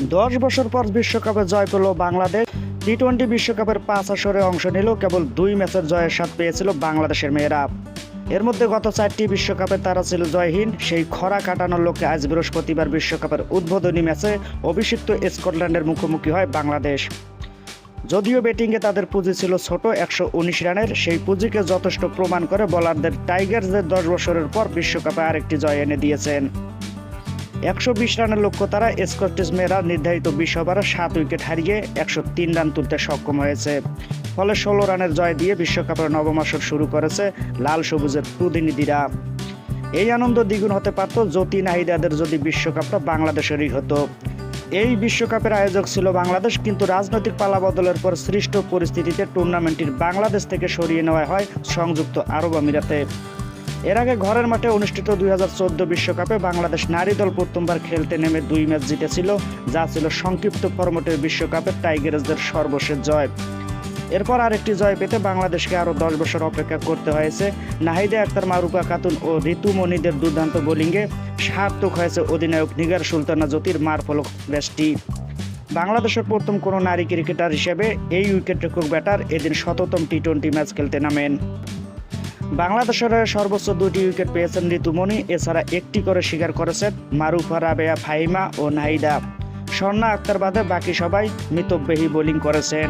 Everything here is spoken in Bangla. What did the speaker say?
দশ বছর পর বিশ্বকাপে জয় পেল বাংলাদেশ। টি টোয়েন্টি বিশ্বকাপের পাঁচ আসরে অংশ নিল, কেবল দুই ম্যাচের জয়ের স্বাদ পেয়েছিল বাংলাদেশের মেয়েরা। এর মধ্যে গত চারটি বিশ্বকাপে তারা ছিল জয়হীন। সেই খরা কাটানোর লক্ষ্যে আজ বৃহস্পতিবার বিশ্বকাপের উদ্বোধনী ম্যাচে অভিষিক্ত স্কটল্যান্ডের মুখোমুখি হয় বাংলাদেশ। যদিও ব্যাটিংয়ে তাদের পুঁজি ছিল ছোট, একশো উনিশ রানের, সেই পুঁজিকে যথেষ্ট প্রমাণ করে বোলারদের টাইগার্সদের দশ বছরের পর বিশ্বকাপে আরেকটি জয় এনে দিয়েছেন। একশো বিশ রানের লক্ষ্য তারা স্কটিশ মেয়েরা নির্ধারিত বিশ ওভারে সাত উইকেট হারিয়ে একশো তিন রান তুলতে সক্ষম হয়েছে। ফলে ষোলো রানের জয় দিয়ে বিশ্বকাপের নবম আসর শুরু করেছে লাল সবুজের প্রতিনিধিরা। এই আনন্দ দ্বিগুণ হতে পারত জ্যোতি নাহিদাদের যদি বিশ্বকাপটা বাংলাদেশেরই হতো। এই বিশ্বকাপের আয়োজক ছিল বাংলাদেশ, কিন্তু রাজনৈতিক পালাবদলের পর সৃষ্ট পরিস্থিতিতে টুর্নামেন্টটির বাংলাদেশ থেকে সরিয়ে নেওয়া হয় সংযুক্ত আরব আমিরাতে। এর আগে ঘরের মাঠে অনুষ্ঠিত দুই বিশ্বকাপে বাংলাদেশ নারী দল প্রথমবার খেলতে নেমে দুই ম্যাচ জিতেছিল, যা ছিল সংক্ষিপ্ত ফরম্যাটের বিশ্বকাপে টাইগার্সদের সর্বশেষ জয়। এরপর আরেকটি জয় পেতে বাংলাদেশকে আরও দশ বছর অপেক্ষা করতে হয়েছে। নাহিদা আক্তার, মারুফা খাতুন ও ঋতুমণিদের দুর্দান্ত বোলিংয়ে সার্থক হয়েছে অধিনায়ক নিগার সুলতানা জ্যোতির মার ফলক ম্যাচটি বাংলাদেশের প্রথম কোনো নারী ক্রিকেটার হিসেবে এই উইকেট রক্ষক ব্যাটার এদিন শততম টি টোয়েন্টি ম্যাচ খেলতে নামেন। বাংলাদেশের সর্বোচ্চ দুটি উইকেট পেয়েছেন ঋতুমণি, এছাড়া একটি করে স্বীকার করেছেন মারুফা, রাবেয়া ফাইমা ও নাইদা স্বর্ণা আক্তার বাদে বাকি সবাই মিতব্যহী বোলিং করেছেন।